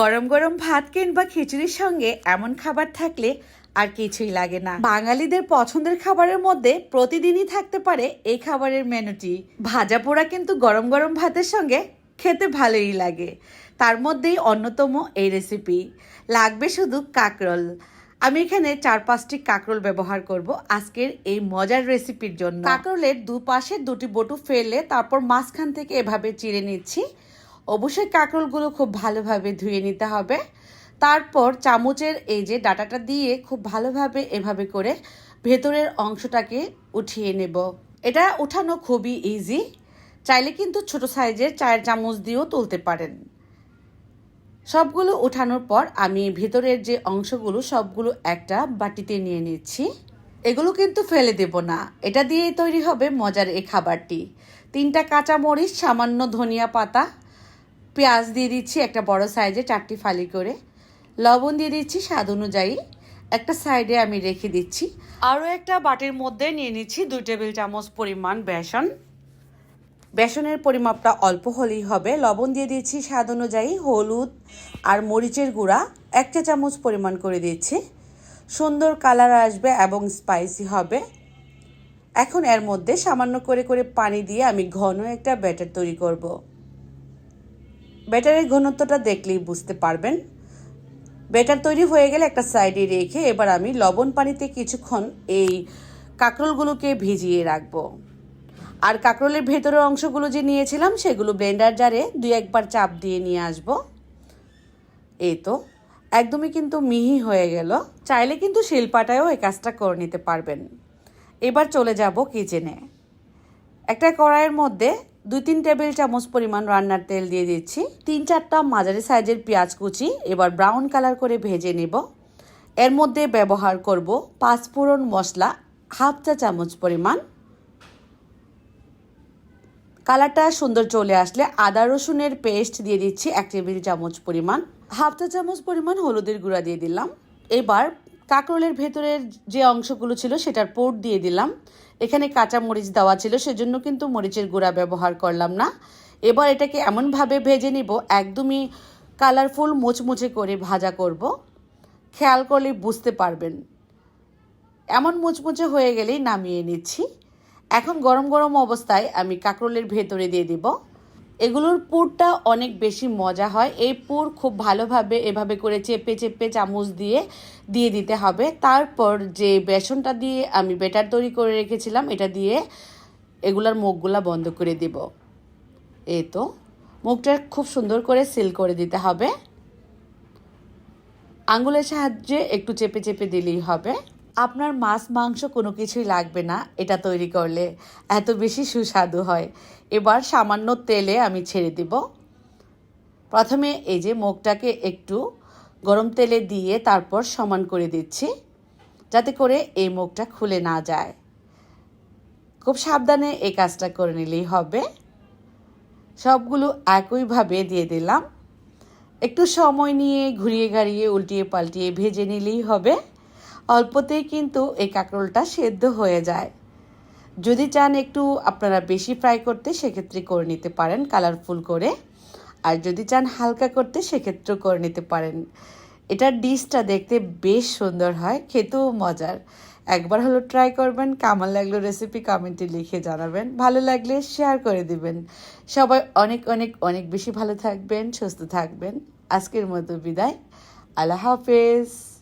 গরম গরম ভাত কিংবা খিচুড়ির সঙ্গে এমন খাবার থাকলে আর কিছুই লাগে না। বাঙালিদের পছন্দের খাবারের মধ্যে প্রতিদিনই থাকতে পারে এই খাবারের মেনুটি। ভাজা পোড়া কিন্তু গরম গরম ভাতের সঙ্গে খেতে ভালোই লাগে। তার মধ্যেই অন্যতম এই রেসিপি লাগবে শুধু কাকরোল। আমি এখানে চার পাঁচটি কাকরোল ব্যবহার করব আজকের এই মজার রেসিপির জন্য। কাকরোলের দুপাশে দুটি বটু ফেলে তারপর মাঝখান থেকে এভাবে চিড়ে নিচ্ছি। অবশ্যই কাঁকরোলগুলো খুব ভালোভাবে ধুয়ে নিতে হবে। তারপর চামচের এই যে ডাটাটা দিয়ে খুব ভালোভাবে এভাবে করে ভেতরের অংশটাকে উঠিয়ে নেব। এটা উঠানো খুবই ইজি চাইলে কিন্তু ছোট সাইজের চায়ের চামচ দিয়েও তুলতে পারেন। সবগুলো উঠানোর পর আমি ভেতরের যে অংশগুলো সবগুলো একটা বাটিতে নিয়ে নিচ্ছি। এগুলো কিন্তু ফেলে দেব না। এটা দিয়েই তৈরি হবে মজার এই খাবারটি। তিনটা কাঁচামরিচ, সামান্য ধনিয়া পাতা পেঁয়াজ দিয়ে দিচ্ছি একটা বড় সাইজে চারটি ফালি করে। লবণ দিয়ে দিচ্ছি স্বাদ অনুযায়ী। একটা সাইডে আমি রেখে দিচ্ছি। আরও একটা বাটির মধ্যে নিয়ে নিচ্ছি দুই টেবিল চামচ পরিমাণ বেসন। বেসনের পরিমাপটা অল্প হলেই হবে। লবণ দিয়ে দিচ্ছি স্বাদ অনুযায়ী হলুদ আর মরিচের গুঁড়া। এক চা চামচ পরিমাণ করে দিচ্ছি। সুন্দর কালার আসবে এবং স্পাইসি হবে। এখন এর মধ্যে সামান্য করে করে পানি দিয়ে আমি ঘন একটা ব্যাটার তৈরি করব। ব্যাটারের ঘনত্বটা দেখলেই বুঝতে পারবেন। ব্যাটার তৈরি হয়ে গেলে একটা সাইডে রেখে এবার আমি লবণ পানিতে কিছুক্ষণ এই কাঁকরোলগুলোকে ভিজিয়ে রাখব। আর কাঁকরোলের ভেতরের অংশগুলো যে নিয়েছিলাম, সেগুলো ব্লেন্ডার জারে দুই একবার চাপ দিয়ে নিয়ে আসব। এই তো, একদমই কিন্তু মিহি হয়ে গেল। চাইলে কিন্তু শিলপাটায়ও এই কাজটা করে নিতে পারবেন। এবার চলে যাব কিচেনে। একটা কড়াইয়ের মধ্যে দুই তিন টেবিল চামচ পরিমাণ রান্নার তেল দিয়ে দিচ্ছি। তিন চারটা মাঝারি সাইজের পেঁয়াজ কুচি, এবার ব্রাউন কালার করে ভেজে নেব। এর মধ্যে ব্যবহার করব পাঁচফোড়ন মশলা, হাফ চা চামচ পরিমাণ। কালারটা সুন্দর চলে আসলে আদা রসুনের পেস্ট দিয়ে দিচ্ছি এক টেবিল চামচ পরিমাণ। হাফ চা চামচ পরিমাণ হলুদের গুঁড়া দিয়ে দিলাম। এবার কাঁকরোলের ভেতরের যে অংশগুলো ছিল সেটার পোট দিয়ে দিলাম। এখানে কাঁচা মরিচ দেওয়া ছিল, সেজন্য কিন্তু মরিচের গুঁড়া ব্যবহার করলাম না। এবার এটাকে এমনভাবে ভেজে নিব, একদমই কালারফুল মুচমুচে করে ভাজা করব। খেয়াল করলে বুঝতে পারবেন। এমন মুচমুচে হয়ে গেলেই নামিয়ে নিচ্ছি। এখন গরম গরম অবস্থায় আমি কাঁকরোলের ভেতরে দিয়ে দিব। এগুলোর পুরটা অনেক বেশি মজা হয়। এই পুর খুব ভালোভাবে এভাবে করে চেপে চেপে চামচ দিয়ে দিয়ে দিতে হবে। তারপর যে বেসনটা দিয়ে আমি বেটার তৈরি করে রেখেছিলাম, এটা দিয়ে এগুলার মুখগুলা বন্ধ করে দিব। এই তো, মুখটা খুব সুন্দর করে সিল করে দিতে হবে। আঙুলের সাহায্যে একটু চেপে চেপে দিলেই হবে। আপনার মাছ, মাংস কোনো কিছুই লাগবে না, এটা তৈরি করলে এত বেশি সুস্বাদু হয়। এবার সামান্য তেলে আমি ছেড়ে দিব। প্রথমে এই যে মুখটাকে একটু গরম তেলে দিয়ে তারপর সমান করে দিচ্ছি, যাতে করে এই মুখটা খুলে না যায়। খুব সাবধানে এই কাজটা করে নিলেই হবে। সবগুলো একইভাবে দিয়ে দিলাম। একটু সময় নিয়ে ঘুরিয়ে গাড়িয়ে উল্টিয়ে পাল্টিয়ে ভেজে নিলেই হবে। অল্পতেই কিন্তু এই কাঁকরোলটা সেদ্ধ হয়ে যায়। যদি চান একটু আপনারা বেশি ফ্রাই করতে, সেক্ষেত্রে করে নিতে পারেন কালারফুল করে। আর যদি চান হালকা করতে, সেক্ষেত্রেও করে নিতে পারেন। এটার ডিশটা দেখতে বেশ সুন্দর হয়, খেতেও মজার। একবার হলো ট্রাই করবেন, কেমন লাগল রেসিপি কমেন্টে লিখে জানাবেন। ভালো লাগলে শেয়ার করে দিবেন। সবাই অনেক অনেক অনেক বেশি ভালো থাকবেন, সুস্থ থাকবেন। আজকের মতো বিদায়। আল্লাহ হাফেজ।